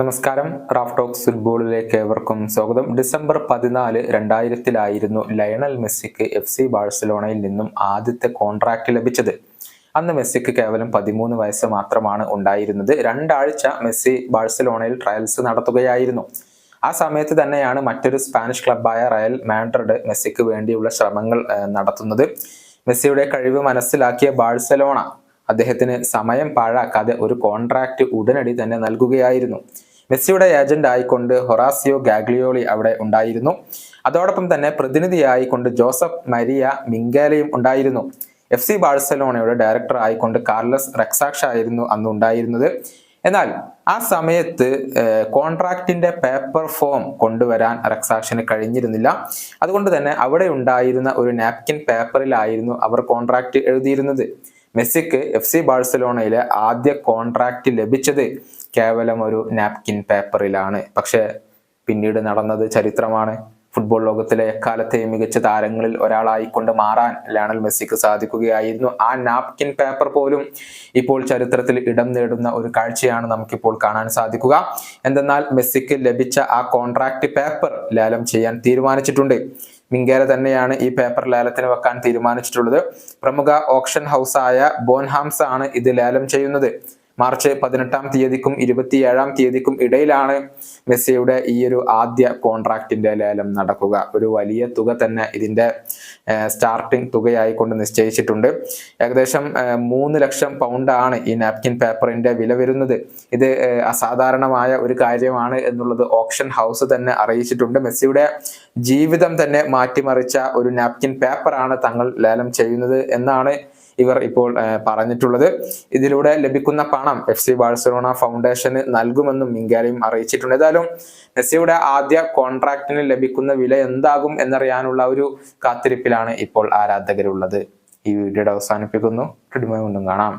നമസ്കാരം. Raf talks ഫുട്ബോളിലേക്ക് ഏവർക്കും സ്വാഗതം. ഡിസംബർ പതിനാല് രണ്ടായിരത്തിലായിരുന്നു ലയണൽ മെസ്സിക്ക് എഫ് സി ബാഴ്സലോണയിൽ നിന്നും ആദ്യത്തെ കോൺട്രാക്ട് ലഭിച്ചത്. അന്ന് മെസ്സിക്ക് കേവലം പതിമൂന്ന് വയസ്സ് മാത്രമാണ് ഉണ്ടായിരുന്നത്. രണ്ടാഴ്ച മെസ്സി ബാഴ്സലോണയിൽ ട്രയൽസ് നടത്തുകയായിരുന്നു. ആ സമയത്ത് തന്നെയാണ് മറ്റൊരു സ്പാനിഷ് ക്ലബായ റയൽ മാൻഡ്രഡ് മെസ്സിക്ക് വേണ്ടിയുള്ള ശ്രമങ്ങൾ നടത്തുന്നത്. മെസ്സിയുടെ കഴിവ് മനസ്സിലാക്കിയ ബാഴ്സലോണ അദ്ദേഹത്തിന് സമയം പാഴാക്കാതെ ഒരു കോൺട്രാക്ട് ഉടനടി തന്നെ നൽകുകയായിരുന്നു. മെസ്സിയുടെ ഏജന്റ് ആയിക്കൊണ്ട് ഹൊറാസിയോ ഗാഗ്ലിയോളി അവിടെ ഉണ്ടായിരുന്നു. അതോടൊപ്പം തന്നെ പ്രതിനിധിയായിക്കൊണ്ട് ജോസഫ് മരിയ മിങ്കേലയും ഉണ്ടായിരുന്നു. എഫ് സി ബാഴ്സലോണയുടെ ഡയറക്ടർ ആയിക്കൊണ്ട് കാർലസ് റെക്സാക്ഷ ആയിരുന്നു അന്ന് ഉണ്ടായിരുന്നത്. എന്നാൽ ആ സമയത്ത് കോൺട്രാക്റ്റിന്റെ പേപ്പർ ഫോം കൊണ്ടുവരാൻ റെക്സാക്ഷന് കഴിഞ്ഞിരുന്നില്ല. അതുകൊണ്ട് തന്നെ അവിടെ ഉണ്ടായിരുന്ന ഒരു നാപ്കിൻ പേപ്പറിലായിരുന്നു അവർ കോൺട്രാക്ട് എഴുതിയിരുന്നത്. മെസ്സിക്ക് എഫ് സി ബാഴ്സലോണയിലെ ആദ്യ കോൺട്രാക്ട് ലഭിച്ചത് കേവലം ഒരു നാപ്കിൻ പേപ്പറിലാണ് പക്ഷെ പിന്നീട് നടന്നത് ചരിത്രമാണ്. ഫുട്ബോൾ ലോകത്തിലെ എക്കാലത്തെയും മികച്ച താരങ്ങളിൽ ഒരാളായിക്കൊണ്ട് മാറാൻ ലയണൽ മെസ്സിക്ക് സാധിക്കുകയായിരുന്നു. ആ നാപ്കിൻ പേപ്പർ പോലും ഇപ്പോൾ ചരിത്രത്തിൽ ഇടം നേടുന്ന ഒരു കാഴ്ചയാണ് നമുക്കിപ്പോൾ കാണാൻ സാധിക്കുക. എന്തെന്നാൽ മെസ്സിക്ക് ലഭിച്ച ആ കോൺട്രാക്ട് പേപ്പർ ലേലം ചെയ്യാൻ തീരുമാനിച്ചിട്ടുണ്ട്. മിങ്കേല തന്നെയാണ് ഈ പേപ്പർ ലേലത്തിന് വെക്കാൻ തീരുമാനിച്ചിട്ടുള്ളത്. പ്രമുഖ ഓപ്ഷൻ ഹൗസായ ബോൻഹാംസ് ആണ് ഇത് ലേലം ചെയ്യുന്നത്. മാർച്ച് പതിനെട്ടാം തീയതിക്കും ഇരുപത്തിയേഴാം തീയതിക്കും ഇടയിലാണ് മെസ്സിയുടെ ഈ ഒരു ആദ്യ കോൺട്രാക്റ്റിന്റെ ലേലം നടക്കുക. ഒരു വലിയ തുക തന്നെ ഇതിന്റെ സ്റ്റാർട്ടിംഗ് തുകയായിക്കൊണ്ട് നിശ്ചയിച്ചിട്ടുണ്ട്. ഏകദേശം മൂന്ന് ലക്ഷം പൗണ്ടാണ് ഈ നാപ്കിൻ പേപ്പറിന്റെ വില വരുന്നത്. ഇത് അസാധാരണമായ ഒരു കാര്യമാണ് എന്നുള്ളത് ഓപ്ഷൻ ഹൗസ് തന്നെ അറിയിച്ചിട്ടുണ്ട്. മെസ്സിയുടെ ജീവിതം തന്നെ മാറ്റിമറിച്ച ഒരു നാപ്കിൻ പേപ്പറാണ് തങ്ങൾ ലേലം ചെയ്യുന്നത് എന്നാണ് ഇവർ ഇപ്പോൾ പറഞ്ഞിട്ടുള്ളത്. ഇതിലൂടെ ലഭിക്കുന്ന പണം എഫ് സി ബാഴ്സലോണ ഫൗണ്ടേഷന് നൽകുമെന്നും മിങ്കാലയും അറിയിച്ചിട്ടുണ്ട്. ഏതായാലും മെസ്സിയുടെ ആദ്യ കോൺട്രാക്റ്റിന് ലഭിക്കുന്ന വില എന്താകും എന്നറിയാനുള്ള ഒരു കാത്തിരിപ്പിലാണ് ഇപ്പോൾ ആരാധകരുള്ളത്. ഈ വീഡിയോയുടെ അവസാനിപ്പിക്കുന്നു. കൊണ്ടും കാണാം.